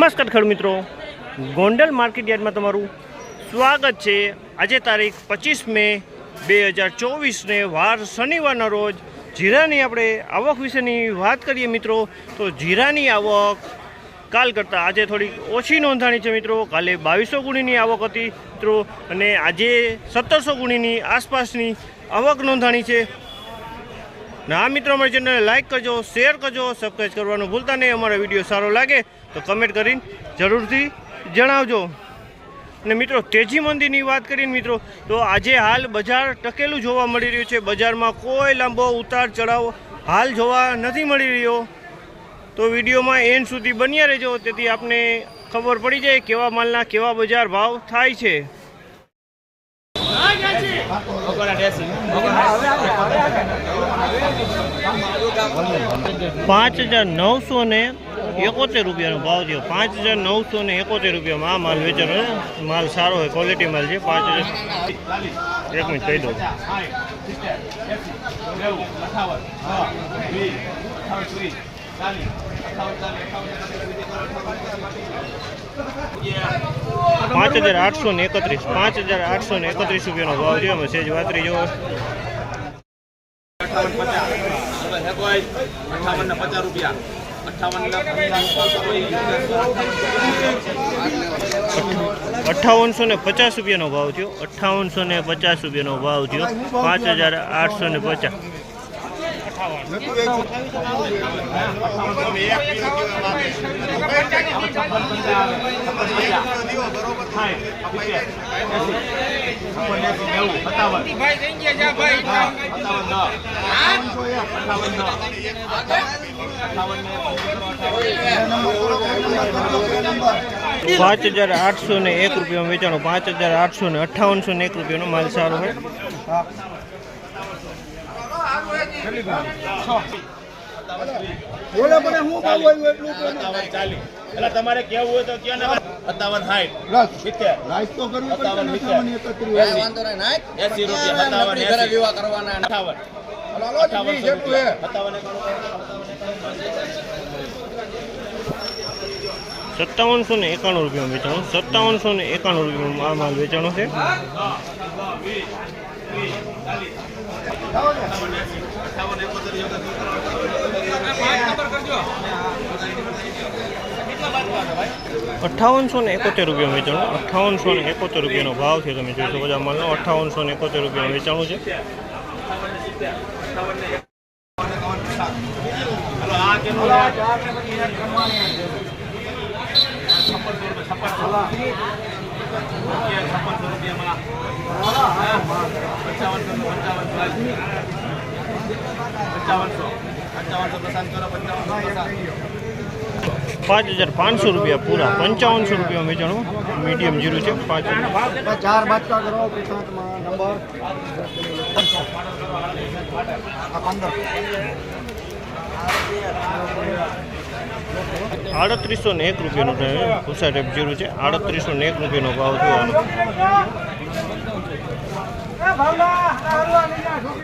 નમસ્કાર ખેડૂત મિત્રો. ગોંડલ માર્કેટ યાર્ડમાં તમારું સ્વાગત છે. આજે તારીખ પચીસ મે બે હજાર ચોવીસને વાર શનિવારના રોજ જીરાની આપણે આવક વિશેની વાત કરીએ મિત્રો. તો જીરાની આવક કાલ કરતાં આજે થોડીક ઓછી નોંધાણી છે મિત્રો. કાલે બાવીસો ગુણીની આવક હતી મિત્રો. અને આજે સત્તરસો ગુણીની આસપાસની આવક નોંધાણી છે. ને આ મિત્રો, અમારી ચેનલને લાઇક કરજો શેર કરજો સબસ્ક્રાઈબ કરવાનું ભૂલતા નહીં. અમારો વીડિયો સારો લાગે તો કમેન્ટ કરીને જરૂરથી જણાવજો. અને મિત્રો, તેજી મંદીની વાત કરીને મિત્રો, તો આજે હાલ બજાર ટકેલું જોવા મળી રહ્યું છે. બજારમાં કોઈ લાંબો ઉતાર ચઢાવ હાલ જોવા નથી મળી રહ્યો. તો વિડીયોમાં એન્ડ સુધી બન્યા રહેજો. તેથી આપને ખબર પડી જાય કેવા માલના કેવા બજાર ભાવ થાય છે. પાંચ હજાર નવસો ને એકોતેર રૂપિયાનો ભાવ થયો. પાંચ હજાર નવસો ને એકોતેર રૂપિયામાં આ માલ વેચાનો છે માલ સારો હોય ક્વોલિટી માલ છે. પાંચ હજાર એક મિનિટ કહી દઉં. પાંચ હજાર આઠસો ને એકત્રીસ, પાંચ હજાર આઠસો ને એકત્રીસ રૂપિયાનો ભાવ છે એમાં સેજ વાતરી જો અઠાવન ને પચાસ અઠ્ઠાવનસો ને પચાસ રૂપિયાનો ભાવ થયો. અઠ્ઠાવનસો ને પચાસ રૂપિયાનો ભાવ થયો. પાંચ હજાર આઠસો ને પચાસ. પાંચ હજાર આઠસો ને એક રૂપિયામાં વેચાણો, પાંચ હજાર આઠસો ને અઠ્ઠાવનસો ને એક રૂપિયાનો માલ સારો હોય બોલે મને હું એટલું એટલે તમારે કેવું હોય તો ક્યાં ને સત્તાવન સાઠ. સિત્તેર. રાઈસ તો કરવી સત્તાવન ને, વિચાર. સામાન્ય એકત્રીસ. એસી. રૂપિયા સત્તાવન સત્તાવન સત્તાવનસો ને એકાણું રૂપિયામાં વેચાણું. સત્તાવનસો ને એકાણું રૂપિયામાં આ માલ વેચાણો છે. અઠ્ઠાવનસો ને એકોતેર રૂપિયા વેચાણું. અઠ્ઠાવનસો ને એકોતેર રૂપિયાનો ભાવ છે, તમે જોઈ શકો છો માલનો. ને એકોતેર રૂપિયા વેચાણું છે. છપ્પનસો રૂપિયામાં પંચાવનસો. પંચાવનસો પંચાવનસો પસંદ કરો પંચાવનસો પાંચ હજાર પાંચસો રૂપિયા પૂરા પંચાવનસો રૂપિયા વેચાણું મીડિયમ જીરું છે. પાંચ ચાર બાચકા કરો નંબર. આડત્રીસો ને એક રૂપિયાનું ભૂસા ટેપ જીરું છે. આડત્રીસો ને એક રૂપિયાનો ભાવ થયો આનો